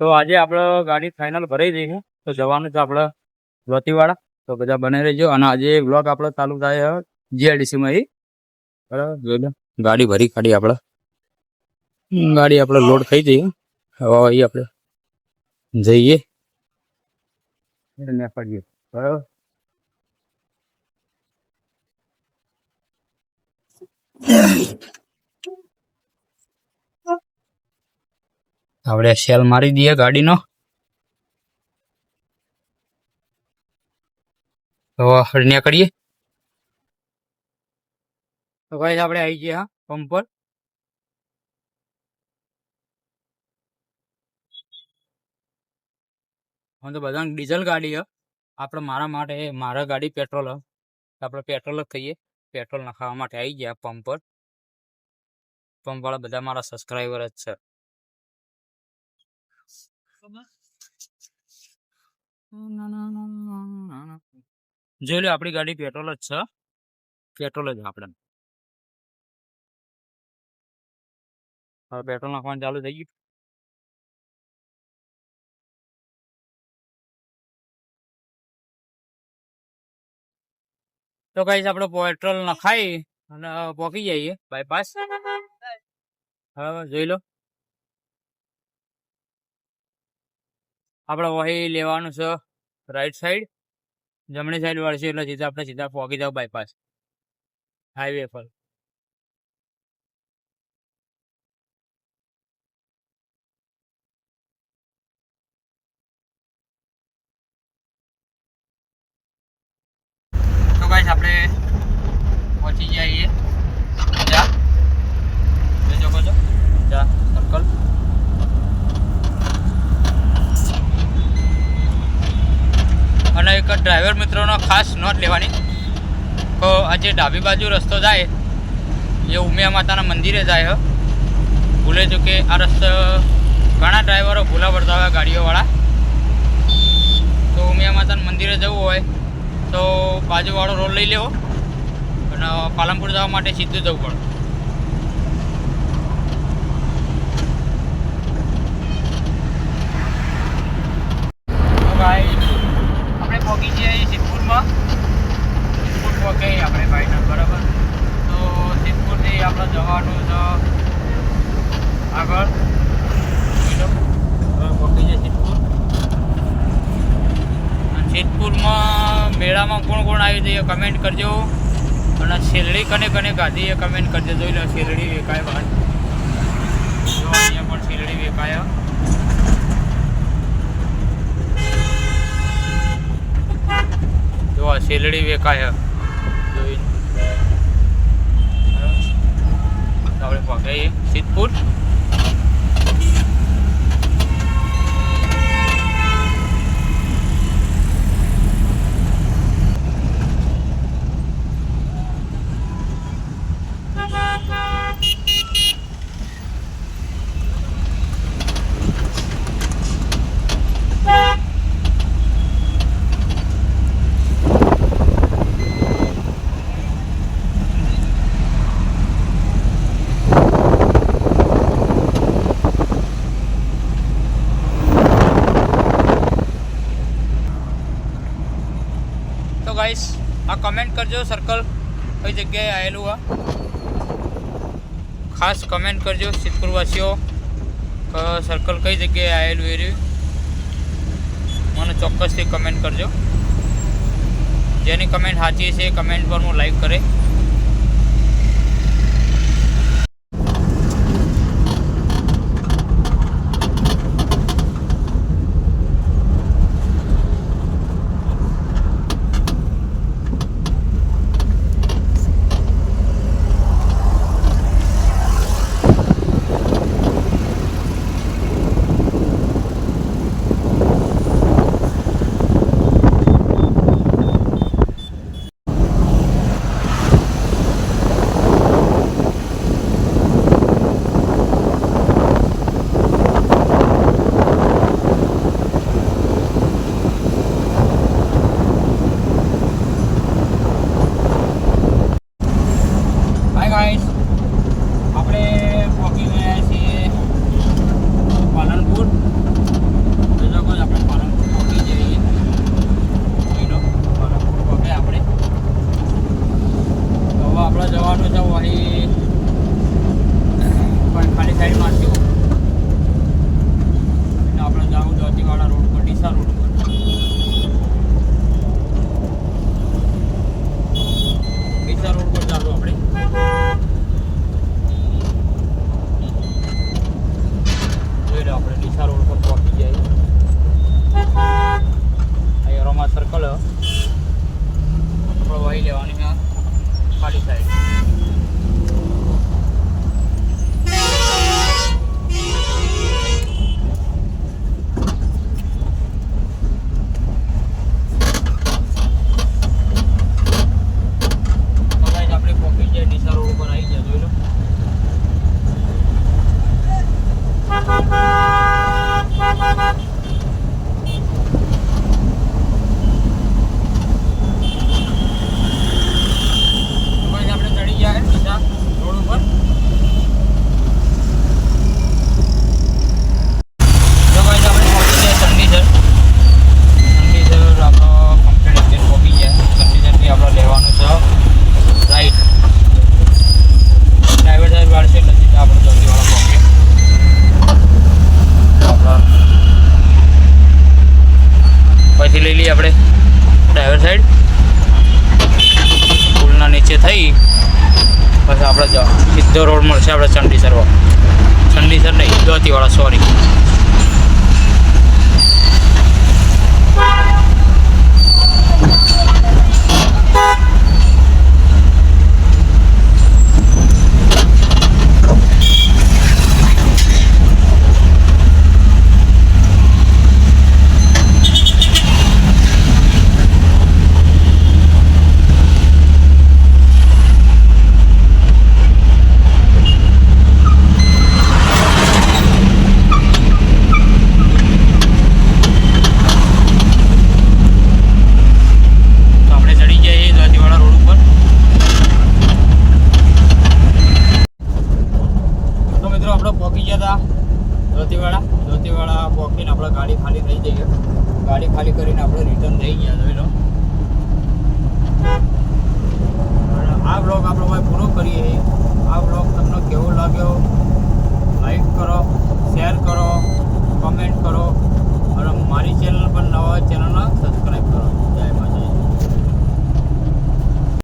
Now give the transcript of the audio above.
તો આજે આપણે ગાડી ફાઇનલ ભરાઈ છે. તો જવાનું છે આપણે વતીવાડા તો બધા બને રહીજો. અને આજે બ્લોક આપણો ચાલુ થાય જીઆઈડીસીમાં એ બરાબર? ગાડી ભરી કાઢી આપણે. ગાડી આપણે લોડ થઈ જઈએ હવે અહીં આપણે. જઈએ. ને પડીએ બરાબર? આપણે સેલ મારી દઈએ ગાડીનો. તો હરણ્યા કરીએ તો ગાઈસ આપણે આવી ગયા પંપ પર. હું તો બધા ડીઝલ ગાડી હ. આપણે મારા માટે, મારા ગાડી પેટ્રોલ હ. આપણે પેટ્રોલ જ કહીએ પેટ્રોલ નખાવા માટે આવી ગયા પંપ પર. પંપ વાળા બધા મારા સબસ્ક્રાઈબર જ છે. જોઈ લો આપણી ગાડી પેટ્રોલ જ છે. પેટ્રોલ જ આપણે. હવે પેટ્રોલ નાખવાનું ચાલુ થઈ ગયું. તો કઈ આપણે પેટ્રોલ નખાઈ અને પોકી જઈએ. બાયપાસ હવે જોઈ લો. આપણે વહી લેવાનું છે રાઈટ સાઈડ જમણી સાઈડ વળશે એટલે સીધા આપણે સીધા પહોંચી જાવ બાયપાસ હાઈવે પર. તો આપણે પહોંચી જઈએ જા જોઈ શકો છો જા સર્કલ અને એક ડ્રાઈવર મિત્રોનો ખાસ નોટ લેવાની. તો આજે ડાબી બાજુ રસ્તો જાય, એ ઉમિયા માતાના મંદિરે જાય ભૂલે જો કે આ રસ્તો ઘણા ડ્રાઈવરો ભૂલા પડતા હોય ગાડીઓવાળા. તો ઉમિયા માતાના મંદિરે જવું હોય, તો બાજુવાળો રોડ લઈ લેવો. અને પાલનપુર જવા માટે સીધું જવું પડે તો ભાઈ આપણે પહોંચી જઈએ સિદ્ધપુરમાં સિદ્ધપુર પહોંચી આપણે ભાઈના બરાબર તો સિદ્ધપુરથી આપણે જવાનું છે આગળ જોઈ લો. હવે પહોંચી જઈએ સિદ્ધપુર અને સિદ્ધપુરમાં મેળામાં કોણ આવી જઈએ કમેન્ટ કરજો. અને શેરડી કને કને ગાધી એ કમેન્ટ કરજો. જોઈ લો શેરડી વેકાય બહાર. જો અહીંયા પણ શેરડી વેકાય. જો આ શેરડી વેકાય. જોઈ. આપણે પકડીએ સિદ્ધપુર. ગાઈસ, આ કમેન્ટ કરજો સર્કલ કઈ જગ્યાએ આવેલું આ. ખાસ કમેન્ટ કરજો, સિદ્ધપુરવાસીઓ સર્કલ કઈ જગ્યાએ આવેલું એ રહ્યું. મને ચોક્કસથી કમેન્ટ કરજો. જેની કમેન્ટ સાચી છે એ કમેન્ટ પર હું લાઈક કરે. આપણે પહોંચી ગયા છીએ પાલનપુર. લગભગ આપણે પાલનપુર પહોંચી જઈએ. પાલનપુર પહોંચે આપણે. હવે આપણે જવાનું છે અહીં પછી આપણે સીધો રોડ મળશે આપણે ચંડીસર ચંડીસર નહીં દોતીવાળા સોરી